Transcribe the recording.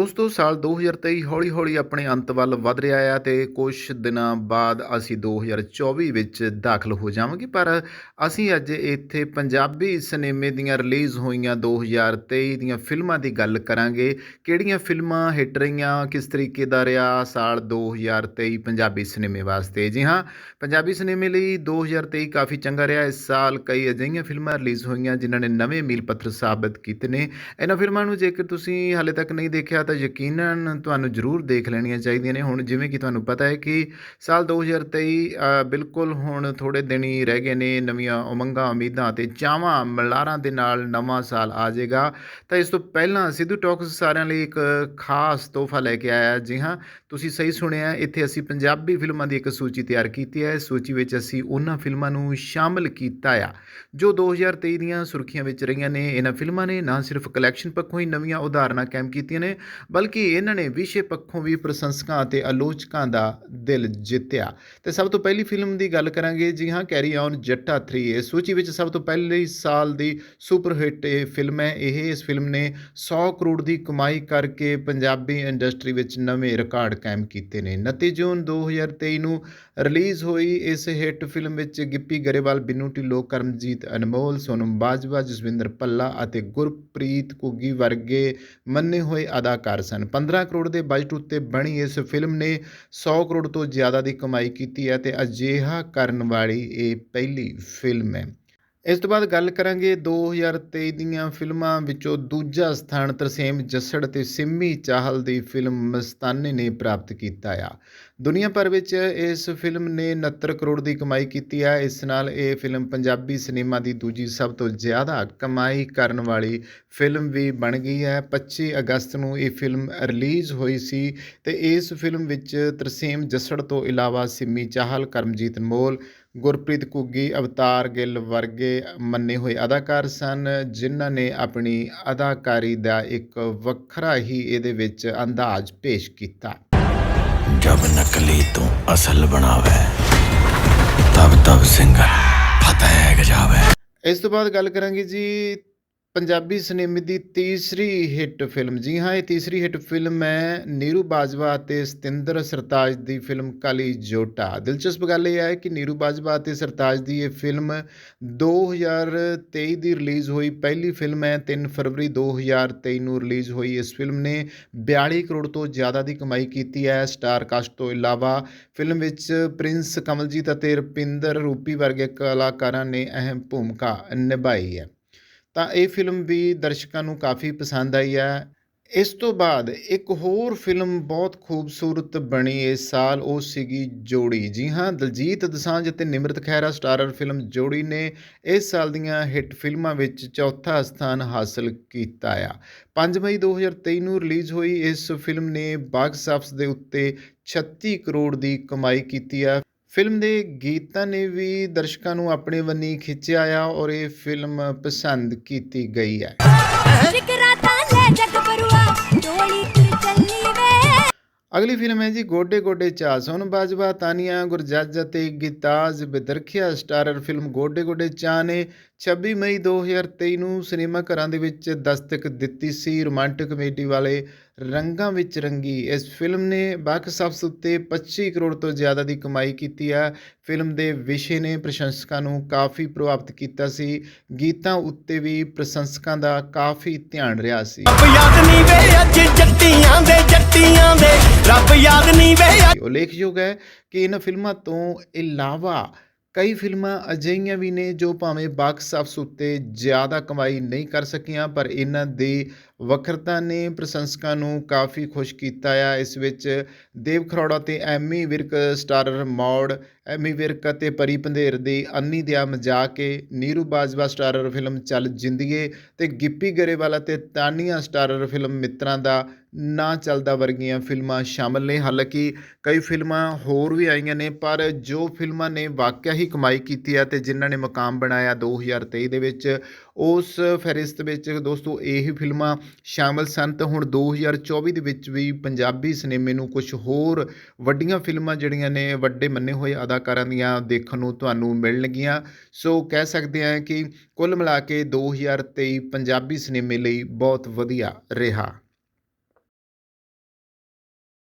ਦੋਸਤੋ, ਸਾਲ 2023 ਹੌਲੀ-ਹੌਲੀ ਆਪਣੇ ਅੰਤ ਵੱਲ ਵਧ ਰਿਹਾ ਆ ਤੇ ਕੁਝ ਦਿਨਾਂ ਬਾਅਦ ਅਸੀਂ 2024 ਵਿੱਚ ਦਾਖਲ ਹੋ ਜਾਵਾਂਗੇ। ਪਰ ਅਸੀਂ ਅੱਜ ਇੱਥੇ ਪੰਜਾਬੀ ਸਿਨੇਮੇ ਦੀਆਂ ਰਿਲੀਜ਼ ਹੋਈਆਂ 2023 ਦੀਆਂ ਫਿਲਮਾਂ ਦੀ ਗੱਲ ਕਰਾਂਗੇ। ਕਿਹੜੀਆਂ ਫਿਲਮਾਂ ਹਿੱਟ ਰਹੀਆਂ, ਕਿਸ ਤਰੀਕੇ ਦਾ ਰਿਹਾ ਸਾਲ 2023 ਪੰਜਾਬੀ ਸਿਨੇਮੇ ਵਾਸਤੇ? ਜੀ ਹਾਂ, ਪੰਜਾਬੀ ਸਿਨੇਮੇ ਲਈ 2023 ਕਾਫੀ ਚੰਗਾ ਰਿਹਾ। ਇਸ ਸਾਲ ਕਈ ਅਜਿਹੀਆਂ ਫਿਲਮਾਂ ਰਿਲੀਜ਼ ਹੋਈਆਂ ਜਿਨ੍ਹਾਂ ਨੇ ਨਵੇਂ ਮੀਲ ਪੱਥਰ ਸਾਬਤ ਕੀਤੇ ਨੇ। ਇਹਨਾਂ ਫਿਲਮਾਂ ਨੂੰ ਜੇਕਰ ਤੁਸੀਂ ਹਾਲੇ ਤੱਕ ਨਹੀਂ ਦੇਖਿਆ, ਤਾਂ ਯਕੀਨਨ ਤੁਹਾਨੂੰ ਜ਼ਰੂਰ ਦੇਖ ਲੈਣੀਆਂ ਚਾਹੀਦੀਆਂ ਨੇ। ਹੁਣ ਜਿਵੇਂ ਕਿ ਤੁਹਾਨੂੰ ਪਤਾ ਹੈ ਕਿ ਸਾਲ 2023 ਅ, ਬਿਲਕੁਲ ਹੁਣ ਥੋੜੇ ਦਿਨ ਹੀ ਰਹਿ ਗਏ ਨੇ ਨਵੀਆਂ ਉਮੰਗਾਂ ਉਮੀਦਾਂ ਤੇ ਚਾਵਾਂ ਮਲਾਰਾਂ ਦੇ ਨਾਲ ਨਵਾਂ ਸਾਲ ਆ ਜਾਏਗਾ। ਤਾਂ ਇਸ ਤੋਂ ਪਹਿਲਾਂ ਸਿੱਧੂ ਟਾਕਸ ਸਾਰਿਆਂ ਲਈ ਇੱਕ ਖਾਸ ਤੋਹਫਾ ਲੈ ਕੇ ਆਇਆ। ਜੀ ਹਾਂ ਤੁਸੀਂ ਸਹੀ ਸੁਣਿਆ ਇੱਥੇ ਅਸੀਂ ਪੰਜਾਬੀ ਫਿਲਮਾਂ ਦੀ ਇੱਕ ਸੂਚੀ ਤਿਆਰ ਕੀਤੀ ਹੈ। ਇਸ ਸੂਚੀ ਵਿੱਚ ਅਸੀਂ ਉਹਨਾਂ ਫਿਲਮਾਂ ਨੂੰ ਸ਼ਾਮਲ ਕੀਤਾ ਆ ਜੋ 2023 ਦੀਆਂ ਸੁਰਖੀਆਂ ਵਿੱਚ ਰਹੀਆਂ ਨੇ। ਇਹਨਾਂ ਫਿਲਮਾਂ ਨੇ ਨਾ ਸਿਰਫ ਕਲੈਕਸ਼ਨ ਪੱਖੋਂ ਹੀ ਨਵੀਆਂ ਉਦਾਹਰਨਾਂ ਕਾਇਮ ਕੀਤੀਆਂ ਨੇ ਬਲਕਿ ਇਹਨਾਂ ਨੇ ਵਿਸ਼ੇ ਪੱਖੋਂ ਵੀ ਪ੍ਰਸ਼ੰਸਕਾਂ ਅਤੇ ਆਲੋਚਕਾਂ ਦਾ ਦਿਲ ਜਿੱਤਿਆ। ਤੇ ਸਭ ਤੋਂ ਪਹਿਲੀ ਫਿਲਮ ਦੀ ਗੱਲ ਕਰਾਂਗੇ, ਜੀ ਹਾਂ, ਕੈਰੀ ਔਨ ਜੱਟਾ 3 ਇਸ ਸੂਚੀ ਵਿੱਚ ਸਭ ਤੋਂ ਪਹਿਲੇ ਸਾਲ ਦੀ ਸੁਪਰ ਹਿੱਟ ਇਹ ਫਿਲਮ ਹੈ। ਇਹ, ਇਸ ਫਿਲਮ ਨੇ 100 ਕਰੋੜ ਦੀ ਕਮਾਈ ਕਰਕੇ ਪੰਜਾਬੀ ਇੰਡਸਟਰੀ ਵਿੱਚ ਨਵੇਂ ਰਿਕਾਰਡ ਕਾਇਮ ਕੀਤੇ ਨੇ। 29 ਜੂਨ 2023 ਨੂੰ ਰਿਲੀਜ਼ ਹੋਈ ਇਸ ਹਿੱਟ ਫਿਲਮ ਵਿੱਚ ਗਿੱਪੀ ਗਰੇਵਾਲ, ਬਿੰਨੂ ਢਿੱਲੋਂ, ਕਰਮਜੀਤ ਅਨਮੋਲ, ਸੋਨਮ ਬਾਜਵਾ, ਜਸਵਿੰਦਰ ਪੱਲਾ ਅਤੇ ਗੁਰਪ੍ਰੀਤ ਕੁੱਗੀ ਵਰਗੇ ਮੰਨੇ ਹੋਏ ਅਦਾਕਾਰ ਸਨ। 15 ਕਰੋੜ ਦੇ ਬਜਟ ਉੱਤੇ ਬਣੀ ਇਸ ਫਿਲਮ ਨੇ 100 ਕਰੋੜ ਤੋਂ ਜ਼ਿਆਦਾ ਦੀ ਕਮਾਈ ਕੀਤੀ ਹੈ ਤੇ ਅਜਿਹਾ ਕਰਨ ਵਾਲੀ ਇਹ ਪਹਿਲੀ ਫਿਲਮ ਹੈ। ਇਸ ਤੋਂ ਬਾਅਦ ਗੱਲ ਕਰਾਂਗੇ 2023 ਦੀਆਂ ਫਿਲਮਾਂ ਵਿੱਚੋਂ ਦੂਜਾ ਸਥਾਨ ਤਰਸੇਮ ਜੱਸੜ ਤੇ ਸਿੰਮੀ ਚਾਹਲ ਦੀ ਫਿਲਮ ਮਸਤਾਨੇ ਨੇ ਪ੍ਰਾਪਤ ਕੀਤਾ ਆ। ਦੁਨੀਆ ਭਰ ਵਿੱਚ ਇਸ ਫਿਲਮ ਨੇ 69 ਕਰੋੜ ਦੀ ਕਮਾਈ ਕੀਤੀ ਹੈ ਇਸ ਨਾਲ ਇਹ ਫਿਲਮ ਪੰਜਾਬੀ ਸਿਨੇਮਾ ਦੀ ਦੂਜੀ ਸਭ ਤੋਂ ਜ਼ਿਆਦਾ ਕਮਾਈ ਕਰਨ ਵਾਲੀ ਫਿਲਮ ਵੀ ਬਣ ਗਈ ਹੈ। 25 ਅਗਸਤ ਨੂੰ ਇਹ ਫਿਲਮ ਰਿਲੀਜ਼ ਹੋਈ ਸੀ ਤੇ ਇਸ ਫਿਲਮ ਵਿੱਚ ਤਰਸੇਮ ਜੱਸੜ ਤੋਂ ਇਲਾਵਾ ਸਿੰਮੀ ਚਾਹਲ, ਕਰਮਜੀਤ ਮੋਲ, ਗੁਰਪ੍ਰੀਤ ਕੁੱਗੀ ਅਵਤਾਰ ਗਿੱਲ ਵਰਗੇ ਮੰਨੇ ਹੋਏ ਅਦਾਕਾਰ ਸਨ, ਜਿਨ੍ਹਾਂ ਨੇ ਆਪਣੀ ਅਦਾਕਾਰੀ ਦਾ ਇੱਕ ਵੱਖਰਾ ਹੀ ਇਹਦੇ ਵਿੱਚ ਅੰਦਾਜ਼ ਪੇਸ਼ ਕੀਤਾ। ਜਬ ਨਕਲੀ ਤੂੰ ਅਸਲ ਬਣਾਵੇ, ਤਬ ਤਬ ਸਿੰਘਰ ਫਤਿਹ ਜਾਵੇ ਇਸ ਤੋਂ ਬਾਅਦ ਗੱਲ ਕਰਾਂਗੇ ਜੀ ਪੰਜਾਬੀ ਸਿਨੇਮੇ ਦੀ ਤੀਸਰੀ ਹਿੱਟ ਫਿਲਮ। ਜੀ ਹਾਂ, ਇਹ ਤੀਸਰੀ ਹਿੱਟ ਫਿਲਮ ਹੈ ਨੀਰੂ ਬਾਜਵਾ ਅਤੇ ਸਤਿੰਦਰ ਸਰਤਾਜ ਦੀ ਫਿਲਮ ਕਾਲੀ ਜੋਟਾ। ਦਿਲਚਸਪ ਗੱਲ ਇਹ ਹੈ ਕਿ ਨੀਰੂ ਬਾਜਵਾ ਅਤੇ ਸਰਤਾਜ ਦੀ ਇਹ ਫਿਲਮ 2023 ਦੀ ਰਿਲੀਜ਼ ਹੋਈ ਪਹਿਲੀ ਫਿਲਮ ਹੈ 3 ਫਰਵਰੀ 2023 ਨੂੰ ਰਿਲੀਜ਼ ਹੋਈ। ਇਸ ਫਿਲਮ ਨੇ 42 ਕਰੋੜ ਤੋਂ ਜ਼ਿਆਦਾ ਦੀ ਕਮਾਈ ਕੀਤੀ ਹੈ। ਸਟਾਰ ਕਾਸਟ ਤੋਂ ਇਲਾਵਾ ਫਿਲਮ ਵਿੱਚ ਪ੍ਰਿੰਸ ਕਮਲਜੀਤ ਅਤੇ ਰੁਪਿੰਦਰ ਰੂਪੀ ਵਰਗੇ ਕਲਾਕਾਰਾਂ ਨੇ ਅਹਿਮ ਭੂਮਿਕਾ ਨਿਭਾਈ ਹੈ। ਤਾਂ ਇਹ ਫਿਲਮ ਵੀ ਦਰਸ਼ਕਾਂ ਨੂੰ ਕਾਫੀ ਪਸੰਦ ਆਈ ਹੈ। ਇਸ ਤੋਂ ਬਾਅਦ ਇੱਕ ਹੋਰ ਫਿਲਮ ਬਹੁਤ ਖੂਬਸੂਰਤ ਬਣੀ ਇਸ ਸਾਲ, ਉਹ ਸੀਗੀ ਜੋੜੀ। ਜੀ ਹਾਂ, ਦਲਜੀਤ ਦਸਾਂਝ ਅਤੇ ਨਿਮਰਤ ਖਹਿਰਾ ਸਟਾਰਰ ਫਿਲਮ ਜੋੜੀ ਨੇ ਇਸ ਸਾਲ ਦੀਆਂ ਹਿੱਟ ਫਿਲਮਾਂ ਵਿੱਚ ਚੌਥਾ ਸਥਾਨ ਹਾਸਲ ਕੀਤਾ ਆ। 5 ਮਈ 2023 ਨੂੰ ਰਿਲੀਜ਼ ਹੋਈ ਇਸ ਫਿਲਮ ਨੇ ਬਾਕਸ ਆਫਿਸ ਦੇ ਉੱਤੇ 36 ਕਰੋੜ ਦੀ ਕਮਾਈ ਕੀਤੀ ਆ। ਫਿਲਮ ਦੇ ਗੀਤਾਂ ਨੇ ਵੀ ਦਰਸ਼ਕਾਂ ਨੂੰ ਆਪਣੇ ਵੱਨੀ ਖਿੱਚਿਆ ਆ ਔਰ ਇਹ ਫਿਲਮ ਪਸੰਦ ਕੀਤੀ ਗਈ ਹੈ। ਅਗਲੀ ਫਿਲਮ ਹੈ ਜੀ ਗੋਡੇ ਗੋਡੇ ਚਾ ਸੋਨ ਬਾਜਵਾ ਤਾਨੀਆ ਗੁਰਜੱਜ ਅਤੇ ਗਿਤਾਜ ਬਿਦਰਖਿਆ। ਸਟਾਰਰ ਫਿਲਮ ਗੋਡੇ ਗੋਡੇ ਚਾ ਨੇ। 26 ਮਈ 2023 ਨੂੰ ਸਿਨੇਮਾ ਘਰਾਂ ਦੇ ਵਿੱਚ ਦਸਤਕ ਦਿੱਤੀ ਸੀ ਰੋਮਾਂਟਿਕ ਕਮੇਡੀ ਵਾਲੇ ਰੰਗਾਂ ਵਿੱਚ ਰੰਗੀ। ਇਸ ਫਿਲਮ ਨੇ ਬਾਕਸ ਆਫਿਸ ਉੱਤੇ 25 ਕਰੋੜ ਤੋਂ ਜ਼ਿਆਦਾ ਦੀ ਕਮਾਈ ਕੀਤੀ ਹੈ। ਫਿਲਮ ਦੇ ਵਿਸ਼ੇ ਨੇ ਪ੍ਰਸ਼ੰਸਕਾਂ ਨੂੰ ਕਾਫੀ ਪ੍ਰਭਾਵਿਤ ਕੀਤਾ ਸੀ। ਗੀਤਾਂ ਉੱਤੇ ਵੀ ਪ੍ਰਸ਼ੰਸਕਾਂ ਦਾ ਕਾਫੀ ਧਿਆਨ ਰਿਹਾ ਸੀ। ਰੱਬ ਯਾਦ ਨਹੀਂ ਵੇ ਅੱਜ ਜੱਟੀਆਂ ਦੇ ਜੱਟੀਆਂ ਦੇ। ਰੱਬ ਯਾਦ ਨਹੀਂ ਵੇ ਉਲੇਖਯੋਗ ਹੈ ਕਿ ਇਹਨਾਂ ਫਿਲਮਾਂ ਤੋਂ ਇਲਾਵਾ ਕਈ ਫਿਲਮਾਂ ਅਜਿਹੀਆਂ ਵੀ ਨੇ ਜੋ ਭਾਵੇਂ ਬਾਕਸ ਆਫਿਸ ਉੱਤੇ ਜ਼ਿਆਦਾ ਕਮਾਈ ਨਹੀਂ ਕਰ ਸਕੀਆਂ, ਪਰ ਇਹਨਾਂ ਦੀ ਵੱਖਰਤਾ ਨੇ ਪ੍ਰਸ਼ੰਸਕਾਂ ਨੂੰ ਕਾਫੀ ਖੁਸ਼ ਕੀਤਾ ਆ। ਇਸ ਵਿੱਚ ਦੇਵ ਖਰੋੜਾ ਤੇ ਐਮੀ ਵਿਰਕ ਸਟਾਰਰ ਮੌੜ, ਐਮੀ ਵਿਰਕ ਅਤੇ ਪਰੀ ਪੰਧੇਰ ਦੀ ਅੰਨੀ ਦਿਆ ਮਜ਼ਾਕ ਏ। ਨੀਰੂ ਬਾਜਵਾ ਸਟਾਰਰ ਫਿਲਮ ਚੱਲ ਜਿੰਦੀਏ ਤੇ ਗਿੱਪੀ ਗਰੇਵਾਲਾ ਅਤੇ ਤਾਨੀਆ ਸਟਾਰਰ ਫਿਲਮ ਮਿੱਤਰਾਂ ਦਾ ਨਾ ਚੱਲਦਾ ਵਰਗੀਆਂ ਫਿਲਮਾਂ ਸ਼ਾਮਲ ਨੇ। ਹਾਲਾਂਕਿ ਕਈ ਫਿਲਮਾਂ ਹੋਰ ਵੀ ਆਈਆਂ ਨੇ, ਪਰ ਜੋ ਫਿਲਮਾਂ ਨੇ ਵਾਕਿਆ ਹੀ ਕਮਾਈ ਕੀਤੀ ਆ ਤੇ ਜਿਨ੍ਹਾਂ ਨੇ ਮਕਾਮ ਬਣਾਇਆ 2023 ਦੇ ਵਿੱਚ ਉਸ ਫਹਿਰਿਸਤ ਵਿੱਚ ਦੋਸਤੋ ਇਹ ਫਿਲਮਾਂ ਸ਼ਾਮਲ ਸਨ। ਤਾਂ ਹੁਣ 2024 ਦੇ ਵਿੱਚ ਵੀ ਪੰਜਾਬੀ ਸਿਨੇਮੇ ਨੂੰ ਕੁਝ ਹੋਰ ਵੱਡੀਆਂ ਫਿਲਮਾਂ ਜਿਹੜੀਆਂ ਨੇ ਵੱਡੇ ਮੰਨੇ ਹੋਏ ਅਦਾਕਾਰਾਂ ਦੀਆਂ ਦੇਖਣ ਨੂੰ ਤੁਹਾਨੂੰ ਮਿਲਣਗੀਆਂ। ਸੋ ਕਹਿ ਸਕਦੇ ਹਾਂ ਕਿ ਕੁੱਲ ਮਿਲਾ ਕੇ 2023 ਪੰਜਾਬੀ ਸਿਨੇਮੇ ਲਈ ਬਹੁਤ ਵਧੀਆ ਰਿਹਾ।